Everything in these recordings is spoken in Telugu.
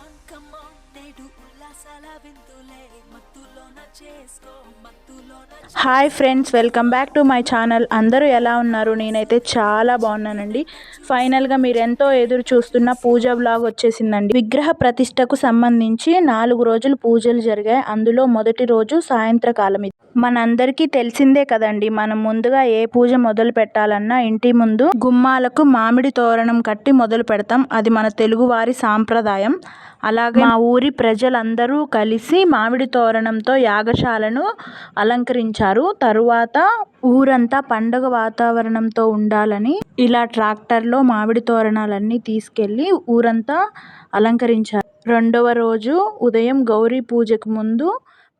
ఆన్ కమ్ ఆన్ నేడు ఉల్లాసాల వింతులే మత్తులోన చేసుకో మత్తులోన hi friends welcome back to my channel అందరూ ఎలా ఉన్నారు? నేనైతే చాలా బాగున్నానండి. ఫైనల్గా మీరు ఎంతో ఎదురు చూస్తున్న పూజ బ్లాగ్ వచ్చేసిందండి. విగ్రహ ప్రతిష్టకు సంబంధించి నాలుగు రోజులు పూజలు జరిగాయి. అందులో మొదటి రోజు సాయంత్రకాలం ఇది. మనందరికీ తెలిసిందే కదండి మనం ముందుగా ఏ పూజ మొదలు పెట్టాలన్నా ఇంటి ముందు గుమ్మాలకు మామిడి తోరణం కట్టి మొదలు పెడతాం. అది మన తెలుగువారి సాంప్రదాయం. అలాగే మా ఊరి ప్రజలందరూ కలిసి మామిడి తోరణంతో యాగశాలను అలంకరించారు. తరువాత ఊరంతా పండగ వాతావరణంతో ఉండాలని ఇలా ట్రాక్టర్లో మామిడి తోరణాలన్నీ తీసుకెళ్ళి ఊరంతా అలంకరించారు. రెండవ రోజు ఉదయం గౌరీ పూజకు ముందు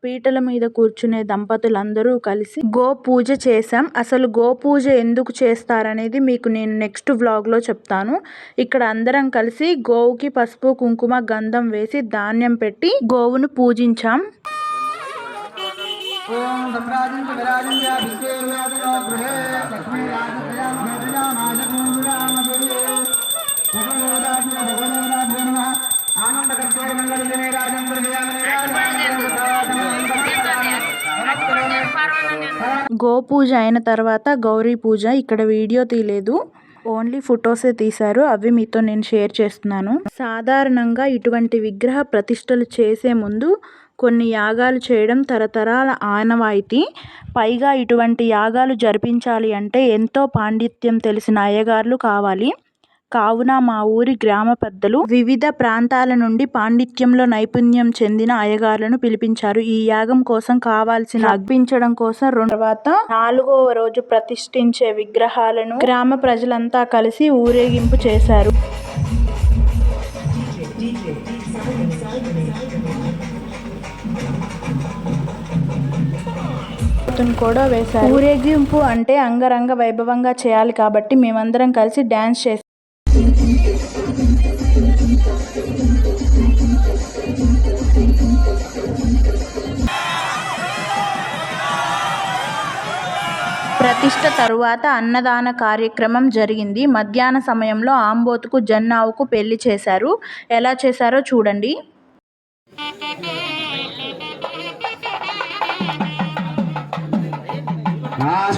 పీటల మీద కూర్చునే దంపతులందరూ కలిసి గో పూజ చేశాం. అసలు గో పూజ ఎందుకు చేస్తారనేది మీకు నేను నెక్స్ట్ వ్లాగ్లో చెప్తాను. ఇక్కడ అందరం కలిసి గోవుకి పసుపు కుంకుమ గంధం వేసి ధాన్యం పెట్టి గోవును పూజించాం. ఓం గో పూజ అయిన తర్వాత గౌరీ పూజ. ఇక్కడ వీడియో తీయలేదు. ఓన్లీ ఫొటోసే తీశారు. అవి మీతో నేను షేర్ చేస్తున్నాను. సాధారణంగా ఇటువంటి విగ్రహ ప్రతిష్టలు చేసే ముందు కొన్ని యాగాలు చేయడం తరతరాల ఆనవాయితీ. పైగా ఇటువంటి యాగాలు జరిపించాలి అంటే ఎంతో పాండిత్యం తెలిసిన అయ్యగారులు కావాలి. కావున మా ఊరి గ్రామ పెద్దలు వివిధ ప్రాంతాల నుండి పాండిత్యంలో నైపుణ్యం చెందిన అయ్యగారులను పిలిపించారు. ఈ యాగం కోసం కావాల్సిన అర్పించడం కోసం రెండు తర్వాత నాలుగవ రోజు ప్రతిష్ఠించే విగ్రహాలను గ్రామ ప్రజలంతా కలిసి ఊరేగింపు చేశారు. కూడా వేశారు. ఊరేగింపు అంటే అంగరంగ వైభవంగా చేయాలి కాబట్టి మేమందరం కలిసి డ్యాన్స్ చేసి ప్రతిష్ట తరువాత అన్నదాన కార్యక్రమం జరిగింది. మధ్యాహ్న సమయంలో ఆంబోతుకు జన్నావుకు పెళ్ళి చేశారు. ఎలా చేశారో చూడండి.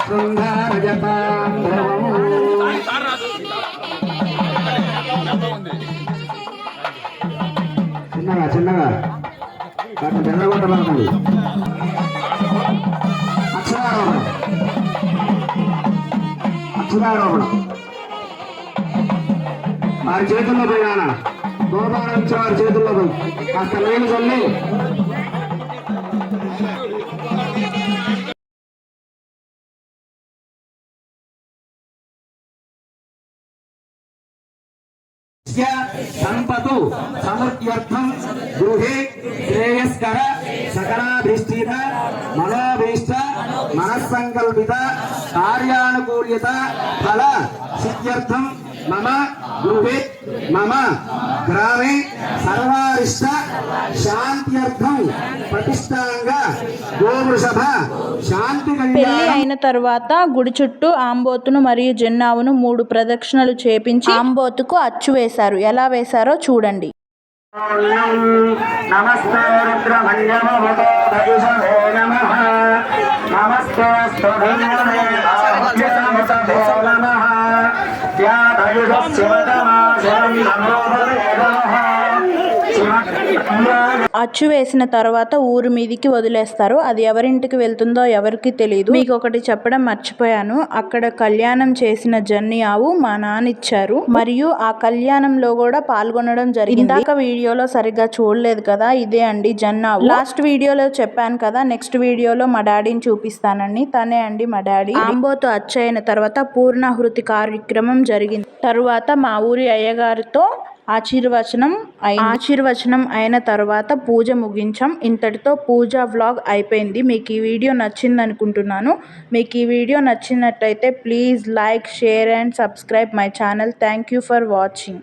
చిన్నగా చిన్నగా కాస్త బెల్లగొట్టబడుతుంది అక్షరారోహణం అక్షరారోహణం వారి చేతుల్లో పోయి నాన్న. గోపాలం ఇచ్చే వారి చేతుల్లో పోయి. కాస్త నీళ్ళు చల్లి. సంపతు సమృత్యర్థం గృహే శ్రేయస్కర సకలాభిష్ఠిత మనోభీష్ట మనస్సంకల్పిత కార్యానుకూల్యత ఫల సిద్ధ్యర్థం మమ గృహే మమ గ్రామే సర్వారిష్ట శాంత్యర్థం ప్రతిష్టాంగ గోవృషభ శాంతి పెళ్ళి అయిన తర్వాత గుడి చుట్టూ ఆంబోతును మరియు జన్నావును మూడు ప్రదక్షిణలు చేపించి ఆంబోతుకు అచ్చు వేశారు. ఎలా వేశారో చూడండి. నమస్తే శివతమాశరం నమో అచ్చు వేసిన తర్వాత ఊరు మీదికి వదిలేస్తారు. అది ఎవరింటికి వెళ్తుందో ఎవరికి తెలియదు మీకు ఒకటి చెప్పడం మర్చిపోయాను. అక్కడ కళ్యాణం చేసిన జన్ని ఆవు మా నాన్న ఇచ్చారు. మరియు ఆ కళ్యాణంలో కూడా పాల్గొనడం జరిగింది. ఇందాక వీడియోలో సరిగ్గా చూడలేదు కదా? ఇదే అండి జన్నావు లాస్ట్ వీడియోలో చెప్పాను కదా? నెక్స్ట్ వీడియోలో మా డాడీని చూపిస్తానండి తనే అండి మా డాడీ. ఆంబోతో అచ్చయిన తర్వాత పూర్ణాహృతి కార్యక్రమం జరిగింది. తరువాత మా ఊరి అయ్యగారితో ఆశీర్వచనం ఆశీర్వచనం అయిన తర్వాత పూజ ముగించాం. ఇంతటితో పూజ వ్లాగ్ అయిపోయింది. మీకు ఈ వీడియో నచ్చింది అనుకుంటున్నాను మీకు ఈ వీడియో నచ్చినట్టయితే please like share and subscribe my channel. Thank you for watching.